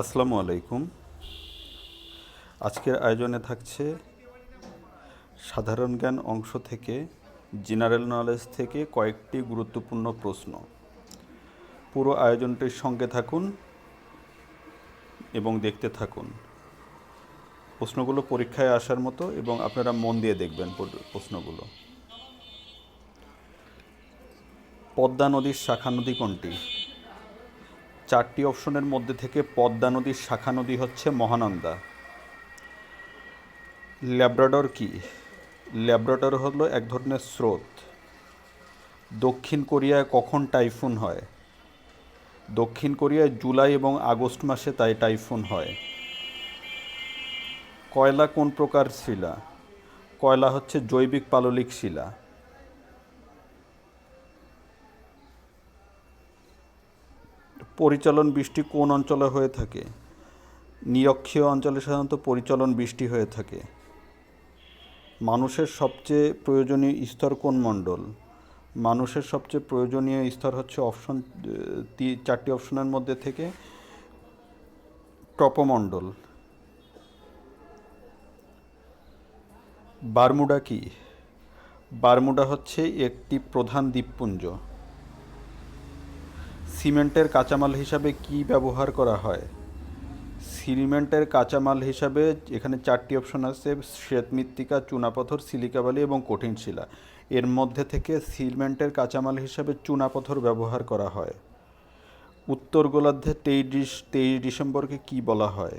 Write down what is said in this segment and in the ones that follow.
আসসালামু আলাইকুম। আজকের আয়োজনে থাকছে সাধারণ জ্ঞান অংশ থেকে, জেনারেল নলেজ থেকে কয়েকটি গুরুত্বপূর্ণ প্রশ্ন। পুরো আয়োজনটির সঙ্গে থাকুন এবং দেখতে থাকুন। প্রশ্নগুলো পরীক্ষায় আসার মতো এবং আপনারা মন দিয়ে দেখবেন প্রশ্নগুলো। পদ্মা নদীর শাখা নদী কোনটি? চারটি অপশনের মধ্যে থেকে পদ্মা নদীর শাখা নদী হচ্ছে মহানন্দা। ল্যাব্রাডর কি? ল্যাব্রাডর হলো এক ধরনের স্রোত। দক্ষিণ কোরিয়ায় কখন টাইফুন হয়? দক্ষিণ কোরিয়ায় জুলাই এবং আগস্ট মাসে তাই টাইফুন হয়। কয়লা কোন প্রকার শিলা? কয়লা হচ্ছে জৈবিক পাললিক শিলা। পরিচালন বৃষ্টি কোন অঞ্চলে হয়ে থাকে? নিরক্ষীয় অঞ্চলে সাধারণত পরিচালন বৃষ্টি হয়ে থাকে। মানুষের সবচেয়ে প্রয়োজনীয় স্তর কোন মণ্ডল? মানুষের সবচেয়ে প্রয়োজনীয় স্তর হচ্ছে অপশন চারটি অপশনের মধ্যে থেকে টপমণ্ডল। বারমুডা কি? বারমুডা হচ্ছে একটি প্রধান দ্বীপপুঞ্জ। সিমেন্টের কাঁচামাল হিসাবে কি ব্যবহার করা হয়? সিমেন্টের কাঁচামাল হিসাবে এখানে চারটি অপশন আছে, শ্বেত মৃত্তিকা, চুনাপাথর সিলিকাবালি এবং কঠিন শিলা। এর মধ্যে থেকে সিমেন্টের কাঁচামাল হিসাবে চুনাপাথর ব্যবহার করা হয়। উত্তর গোলার্ধে তেইশ তেইশ ডিসেম্বরকে কি বলা হয়?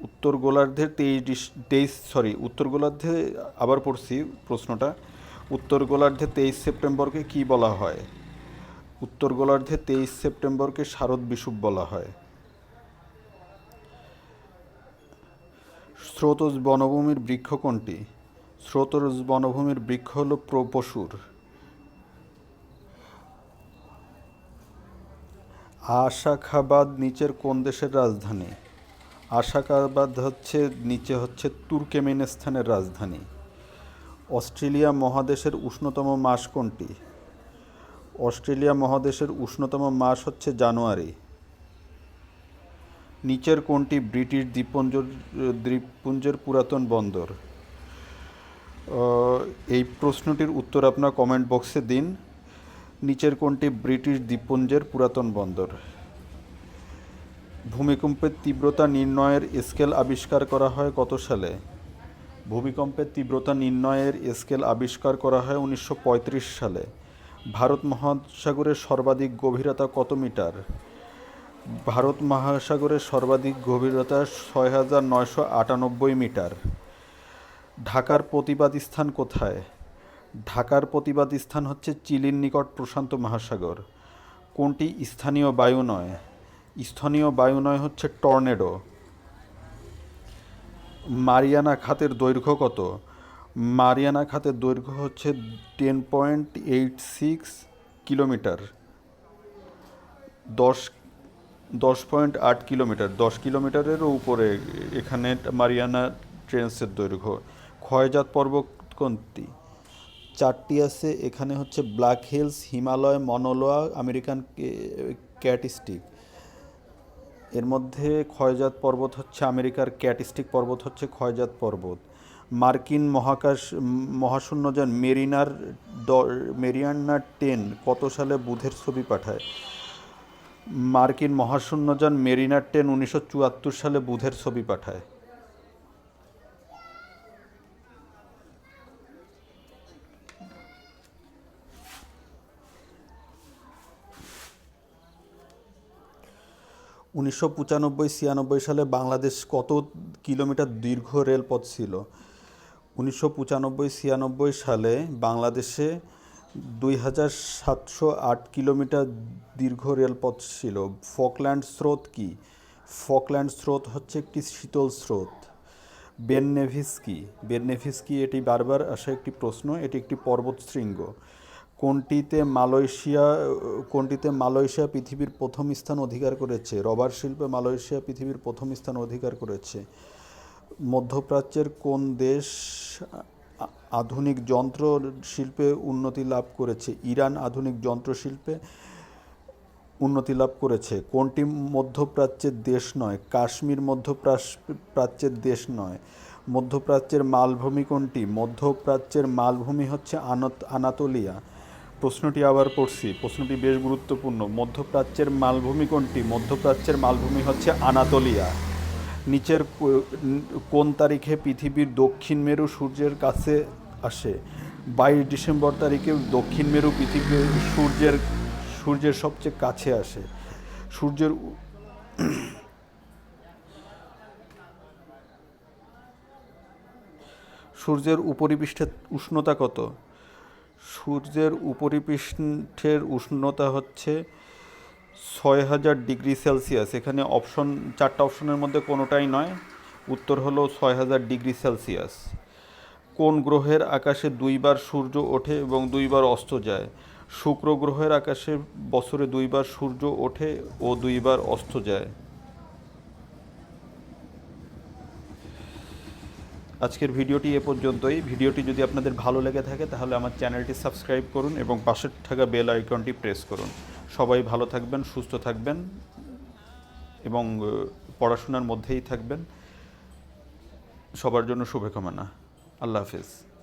উত্তর গোলার্ধের তেইশ তেইশ, সরি, উত্তর গোলার্ধে, আবার পড়ছি প্রশ্নটা। উত্তর গোলার্ধে তেইশ সেপ্টেম্বরকে কি বলা হয়? উত্তর গোলার্ধে তেইশ সেপ্টেম্বরকে শারদ বিষুব বলা হয়। স্রোতজ বনভূমির বৃক্ষ কোনটি? স্রোতজ বনভূমির বৃক্ষ হল প্রপশুর আশাখাবাদ নিচের কোন দেশের রাজধানী? আশাখাবাদ হচ্ছে, নিচে হচ্ছে তুর্কমেনিস্তানের রাজধানী। অস্ট্রেলিয়া মহাদেশের উষ্ণতম মাস কোনটি? অস্ট্রেলিয়া মহাদেশের উষ্ণতম মাস হচ্ছে জানুয়ারি। নিচের কোনটি ব্রিটিশ দ্বীপপুঞ্জ দ্বীপপুঞ্জের পুরাতন বন্দর? এই প্রশ্নটির উত্তর আপনার কমেন্ট বক্সে দিন। নিচের কোনটি ব্রিটিশ দ্বীপপুঞ্জের পুরাতন বন্দর? ভূমিকম্পের তীব্রতা নির্ণয়ের স্কেল আবিষ্কার করা হয় কত সালে? ভূমিকম্পের তীব্রতা নির্ণয়ের স্কেল আবিষ্কার করা হয় উনিশশো পঁয়ত্রিশ সালে। ভারত মহাসাগরের সর্বাধিক গভীরতা কত মিটার? ভারত মহাসাগরের সর্বাধিক গভীরতা ছয় হাজার নয়শো আটানব্বই মিটার। ঢাকার প্রতিবাদ স্থান কোথায়? ঢাকার প্রতিবাদ স্থান হচ্ছে চিলির নিকট প্রশান্ত মহাসাগর। কোনটি স্থানীয় বায়ু নয়? স্থানীয় বায়ু নয় হচ্ছে টর্নেডো। মারিয়ানা খাতের দৈর্ঘ্য কত? মারিয়ানা খাতের দৈর্ঘ্য হচ্ছে ten point eight six kilometre দশ দশ পয়েন্ট আট কিলোমিটার দশ কিলোমিটারেরও উপরে এখানে মারিয়ানা ট্রেন্সের দৈর্ঘ্য। ক্ষয়জাত পর্বত কোনটি? চারটি আছে, এখানে হচ্ছে ব্ল্যাক হিলস, হিমালয়, মনোলোয়া, আমেরিকান ক্যাটিস্টিক এর মধ্যে ক্ষয়জাত পর্বত হচ্ছে আমেরিকার ক্যাটিস্টিক পর্বত হচ্ছে ক্ষয়জাত পর্বত। মার্কিন মহাকাশ মহাশূন্যযান মেরিনার ড- মেরিয়ানার টেন কত সালে বুধের ছবি পাঠায়? মার্কিন মহাশূন্যযান মেরিনার টেন উনিশশো চুয়াত্তর সালে বুধের ছবি পাঠায়। উনিশশো পঁচানব্বই ছিয়ানব্বই সালে বাংলাদেশ কত কিলোমিটার দীর্ঘ রেলপথ ছিল? উনিশশো পঁচানব্বই ছিয়ানব্বই সালে বাংলাদেশে দুই হাজার সাতশো আট কিলোমিটার দীর্ঘ রেলপথ ছিল। ফকল্যান্ড স্রোত কি? ফকল্যান্ড স্রোত হচ্ছে একটি শীতল স্রোত। বেন নেভিস কি বেন নেভিস কি এটি বারবার আসা একটি প্রশ্ন, এটি একটি পর্বত শৃঙ্গ। কোনটিতে মালয়েশিয়া কোনটিতে মালয়েশিয়া পৃথিবীর প্রথম স্থান অধিকার করেছে? রবার শিল্পে মালয়েশিয়া পৃথিবীর প্রথম স্থান অধিকার করেছে। মধ্যপ্রাচ্যের কোন দেশ আধুনিক যন্ত্র শিল্পে উন্নতি লাভ করেছে? ইরান আধুনিক যন্ত্র শিল্পে উন্নতি লাভ করেছে। কোনটি মধ্যপ্রাচ্যের দেশ নয়? কাশ্মীর মধ্যপ্রাস- প্রাচ্যের দেশ নয়। মধ্যপ্রাচ্যের মালভূমি কোনটি? মধ্যপ্রাচ্যের মালভূমি হচ্ছে আনত- আনাতোলিয়া। প্রশ্নটি আবার পড়ছি। প্রশ্নটি বেশ গুরুত্বপূর্ণ। মধ্যপ্রাচ্যের মালভূমি কোনটি? মধ্যপ্রাচ্যের মালভূমি হচ্ছে আনাতোলিয়া। নিচের কোন তারিখে পৃথিবীর দক্ষিণ মেরু সূর্যের কাছে আসে? বাইশ ডিসেম্বর তারিখে দক্ষিণ মেরু পৃথিবীর সূর্যের সূর্যের সবচেয়ে কাছে আসে। সূর্যের সূর্যের উপরিপৃষ্ঠের উষ্ণতা কত? সূর্যের উপরিপৃষ্ঠের উষ্ণতা হচ্ছে ছয় হাজার ডিগ্রি সেলসিয়াস। এখানে অপশন চারটা অপশনের মধ্যে কোনোটাই নয়। উত্তর হলো ছয় হাজার ডিগ্রি সেলসিয়াস। কোন গ্রহের আকাশে দুইবার সূর্য ওঠে এবং দুইবার অস্ত যায়? শুক্র গ্রহের আকাশে বছরে দুইবার সূর্য ওঠে ও দুইবার অস্ত যায়। আজকের ভিডিওটি এ পর্যন্তই। ভিডিওটি যদি আপনাদের ভালো লেগে থাকে, তাহলে আমার চ্যানেলটি সাবস্ক্রাইব করুন এবং পাশে থাকা বেল আইকনটি প্রেস করুন। সবাই ভালো থাকবেন সুস্থ থাকবেন এবং পড়াশোনার মধ্যেই থাকবেন। সবার জন্য শুভকামনা। আল্লাহ হাফেজ।